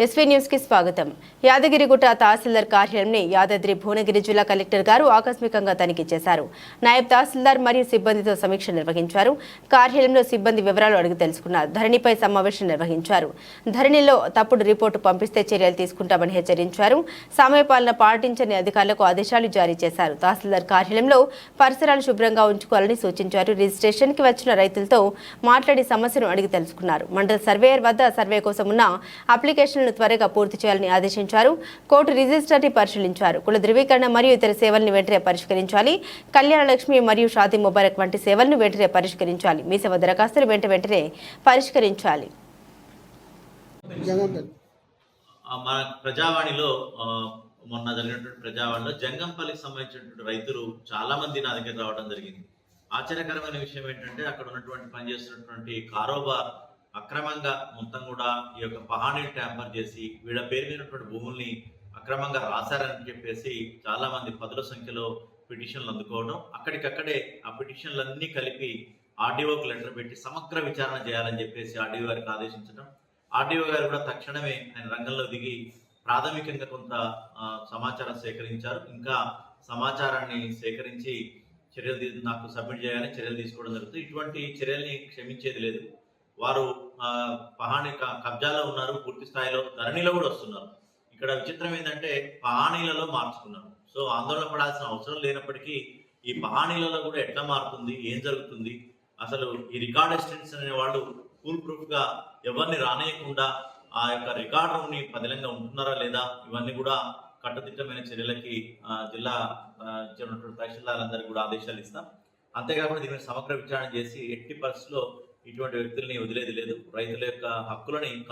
SV న్యూస్కి స్వాగతం. యాదగిరిగుట్ట తహసీల్దార్ కార్యాలయంని యాదాద్రి భువనగిరి జిల్లా కలెక్టర్ గారు ఆకస్మికంగా తనిఖీ చేశారు. నాయబ్ తహసీల్దార్ మరియు సిబ్బందితో సమీక్ష నిర్వహించారు. కార్యాలయంలో సిబ్బంది వివరాలు అడిగి తెలుసుకున్నారు. ధరణిపై సమావేశం నిర్వహించారు. ధరణిలో తప్పుడు రిపోర్టు పంపిస్తే చర్యలు తీసుకుంటామని హెచ్చరించారు. సమయపాలన పాటించని అధికారులకు ఆదేశాలు జారీ చేశారు. తహసీల్దార్ కార్యాలయంలో పరిసరాలు శుభ్రంగా ఉంచుకోవాలని సూచించారు. రిజిస్ట్రేషన్కి వచ్చిన రైతులతో మాట్లాడి సమస్యను అడిగి తెలుసుకున్నారు. మండల సర్వేయర్ వద్ద సర్వే కోసం ఉన్న అప్లికేషన్ అప్లికేషన్లను త్వరగా పూర్తి చేయాలని ఆదేశించారు. కోర్టు రిజిస్టర్ని పరిశీలించారు. కుల ధృవీకరణ మరియు ఇతర సేవలను వెంటనే పరిష్కరించాలి. కళ్యాణ లక్ష్మి మరియు షాదీ ముబారక్ వంటి సేవలను వెంటనే పరిష్కరించాలి. మీ సేవ దరఖాస్తులు వెంట వెంటనే పరిష్కరించాలి. మన ప్రజావాణిలో మొన్న జరిగినటువంటి ప్రజావాణిలో జంగంపల్లికి సంబంధించినటువంటి రైతులు చాలా మంది నా దగ్గర రావడం జరిగింది. ఆశ్చర్యకరమైన విషయం ఏంటంటే అక్కడ ఉన్నటువంటి పనిచేస్తున్నటువంటి కారోబార్ అక్రమంగా మొత్తం కూడా ఈ యొక్క పహానీని ట్యాంపర్ చేసి వీళ్ళ పేరు మీద భూముల్ని అక్రమంగా రాశారని చెప్పేసి చాలామంది పదుల సంఖ్యలో పిటిషన్లు అందుకోవడం అక్కడికక్కడే ఆ పిటిషన్లన్నీ కలిపి ఆర్డీఓకి లెటర్ పెట్టి సమగ్ర విచారణ చేయాలని చెప్పేసి ఆర్డీఓ గారికి ఆదేశించడం. ఆర్డీఓ గారు కూడా తక్షణమే ఆయన రంగంలో దిగి ప్రాథమికంగా కొంత సమాచారం సేకరించారు. ఇంకా సమాచారాన్ని సేకరించి చర్యలు నాకు సబ్మిట్ చేయాలని చర్యలు తీసుకోవడం జరుగుతుంది. ఇటువంటి చర్యల్ని క్షమించేది లేదు. వారు పహాణి క- కబ్జాలో ఉన్నారు పూర్తి స్థాయిలో ధరణిలో కూడా వస్తున్నారు. ఇక్కడ విచిత్రం ఏంటంటే పహాణీలలో మార్చుకున్నారు. సో ఆందోళన పడాల్సిన అవసరం లేనప్పటికీ ఈ పహాణీలలో కూడా ఎట్లా మారుతుంది ఏం జరుగుతుంది? అసలు ఈ రికార్డ్ అసిస్టెంట్స్ అనే వాళ్ళు ఫుల్ ప్రూఫ్గా ఎవరిని రానేయకుండా ఆ యొక్క రికార్డ్ రూమ్ని పదిలంగా ఉంటున్నారా లేదా? ఇవన్నీ కూడా కట్టుదిట్టమైన చర్యలకి జిల్లా ఆ, ఇచ్చినటువంటి తహసీల్దార్లందరికీ కూడా ఆదేశాలు ఇస్తాం. అంతేకాకుండా దీని సమగ్ర విచారణ చేసి ఎట్టి పరిస్థితుల్లో ఇటువంటి వ్యక్తుల్ని వదిలేది లేదు. రైతుల యొక్క హక్కులని యూ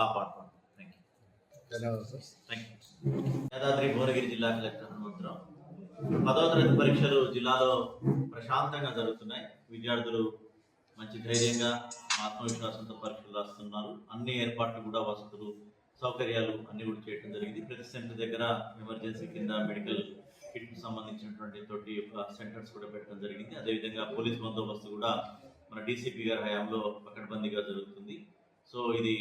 యాదాద్రి భువనగిరి జిల్లా కలెక్టర్ హనుమంతరావు. పదవ తరగతి పరీక్షలు జిల్లాలో ప్రశాంతంగా జరుగుతున్నాయి. విద్యార్థులు మంచి ధైర్యంగా ఆత్మవిశ్వాసంతో పరీక్షలు రాస్తున్నారు. అన్ని ఏర్పాట్లు కూడా వసతులు సౌకర్యాలు అన్ని కూడా చేయడం జరిగింది. ప్రతి సెంటర్ దగ్గర ఎమర్జెన్సీ కింద మెడికల్ కిట్కు సంబంధించినటువంటి తోటి సెంటర్స్ కూడా పెట్టడం జరిగింది. అదేవిధంగా పోలీస్ బందోబస్తు కూడా మన డీసీపీ గారి హయాంలో పకడ్బందీగా జరుగుతుంది. సో ఇది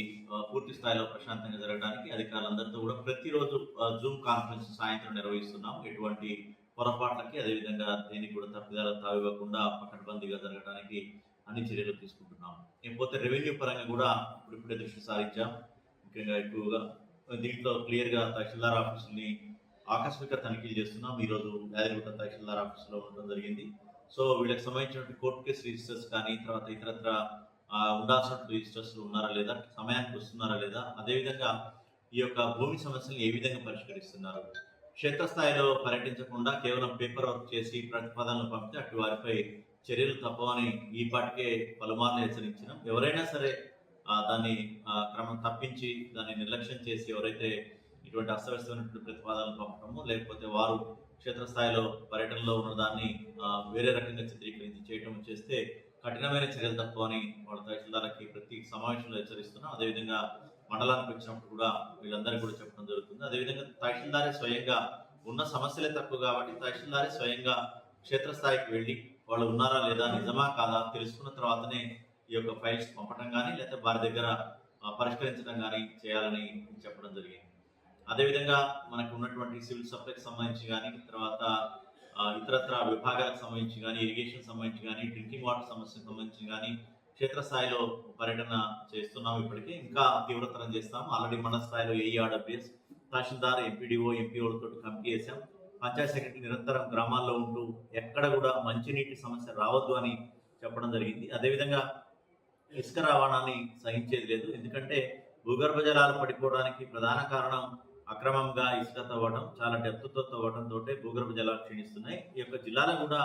పూర్తి స్థాయిలో ప్రశాంతంగా జరగడానికి అధికారులందరితో కూడా ప్రతిరోజు జూమ్ కాన్ఫరెన్స్ సాయంత్రం నిర్వహిస్తున్నాం. ఎటువంటి పొరపాట్లకి అదేవిధంగా దేనికి కూడా తప్పిదాల తావివ్వకుండా పకడ్బందీగా జరగడానికి అన్ని చర్యలు తీసుకుంటున్నాం. ఇకపోతే రెవెన్యూ పరంగా కూడా ఇప్పుడిప్పుడే దృష్టి సారించాం. ముఖ్యంగా ఎక్కువగా దీంట్లో క్లియర్గా తహసీల్దార్ ఆఫీసుని ఆకస్మిక తనిఖీలు చేస్తున్నాం. ఈరోజు యాదగిరిగుట్ట తహసీల్దార్ ఆఫీసులో ఉండడం జరిగింది. సో వీళ్ళకి సంబంధించినటువంటి కోర్టు కేసు రిజిస్టర్స్ కానీ తర్వాత ఇతరత్ర ఉండాల్సిన రిజిస్టర్స్ ఉన్నారా లేదా సమయానికి వస్తున్నారా లేదా అదేవిధంగా ఈ యొక్క భూమి సమస్యలను ఏ విధంగా పరిష్కరిస్తున్నారు? క్షేత్రస్థాయిలో పర్యటించకుండా కేవలం పేపర్ వర్క్ చేసి ప్రతిపాదనలు పంపితే అటు వారిపై చర్యలు తప్పవని ఈ పాటికే పలుమార్లు హెచ్చరించినాం. ఎవరైనా సరే దాన్ని క్రమం తప్పించి దాన్ని నిర్లక్ష్యం చేసి ఎవరైతే ఇటువంటి అస్తవ్యస్తమైనటువంటి ప్రతిపాదనలు పంపడము లేకపోతే వారు క్షేత్రస్థాయిలో పర్యటనలో ఉన్న దాన్ని వేరే రకంగా చిత్రీకరించి చేయటం చేస్తే కఠినమైన చర్యలు తప్పవని వాళ్ళ తహసీల్దార్కి ప్రతి సమావేశంలో హెచ్చరిస్తున్నాం. అదేవిధంగా మండలానికి వచ్చినప్పుడు కూడా వీళ్ళందరికీ కూడా చెప్పడం జరుగుతుంది. అదేవిధంగా తహసీల్దారే స్వయంగా ఉన్న సమస్యలే తక్కువ కాబట్టి తహసీల్దారే స్వయంగా క్షేత్రస్థాయికి వెళ్ళి వాళ్ళు ఉన్నారా లేదా నిజమా కాదా తెలుసుకున్న తర్వాతనే ఈ యొక్క ఫైల్స్ పంపడం కానీ లేకపోతే వారి దగ్గర పరిష్కరించడం కానీ చేయాలని చెప్పడం జరిగింది. అదేవిధంగా మనకు ఉన్నటువంటి సివిల్ సప్లైకి సంబంధించి కానీ తర్వాత ఇతరత్ర విభాగాలకు సంబంధించి కానీ ఇరిగేషన్ సంబంధించి కానీ డ్రింకింగ్ వాటర్ సమస్యకు సంబంధించి కానీ క్షేత్రస్థాయిలో పర్యటన చేస్తున్నాం ఇప్పటికే. ఇంకా తీవ్రతరం చేస్తాం. ఆల్రెడీ మన స్థాయిలో ఏఈఆర్డబ్ల్యూఎస్ తహసీల్దార్ ఎంపీడీఓ ఎంపీఓలతో కమిటీ చేశాం పంచాయత్ సెక్రటరీ నిరంతరం గ్రామాల్లో ఉంటూ ఎక్కడ కూడా మంచినీటి సమస్య రావద్దు అని చెప్పడం జరిగింది. అదేవిధంగా ఇసుక రవాణాని సహించేది లేదు. ఎందుకంటే భూగర్భ జలాలు పడిపోవడానికి ప్రధాన కారణం అక్రమంగా ఇసుక తవ్వడం చాలా డెప్త్తో తవ్వడం తోటే భూగర్భ జలాలు క్షీణిస్తున్నాయి. ఈ యొక్క జిల్లాలో కూడా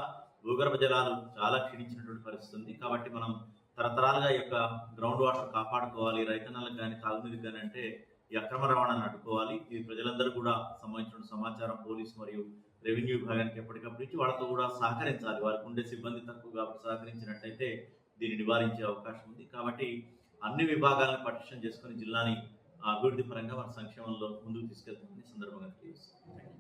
భూగర్భ జలాలు చాలా క్షీణించినటువంటి పరిస్థితి ఉంది కాబట్టి మనం తరతరాలుగా ఈ యొక్క గ్రౌండ్ వాటర్ కాపాడుకోవాలి. రైతన్నలకు కానీ తాగునీరు కానీ అంటే ఈ అక్రమ రవాణాను అడ్డుకోవాలి. ఇది ప్రజలందరూ కూడా సంబంధించిన సమాచారం పోలీస్ మరియు రెవెన్యూ విభాగానికి ఎప్పటికప్పుడు ఇచ్చి వాళ్ళతో కూడా సహకరించాలి. వారికి ఉండే సిబ్బంది తక్కువ కాబట్టి సహకరించినట్లయితే దీన్ని నివారించే అవకాశం ఉంది. కాబట్టి అన్ని విభాగాలను పటిష్టం చేసుకొని జిల్లాని అభివృద్ధి పరంగా వారి సంక్షేమంలో ముందుకు తీసుకెళ్తామని సందర్భంగా తెలియజేస్తున్నాను.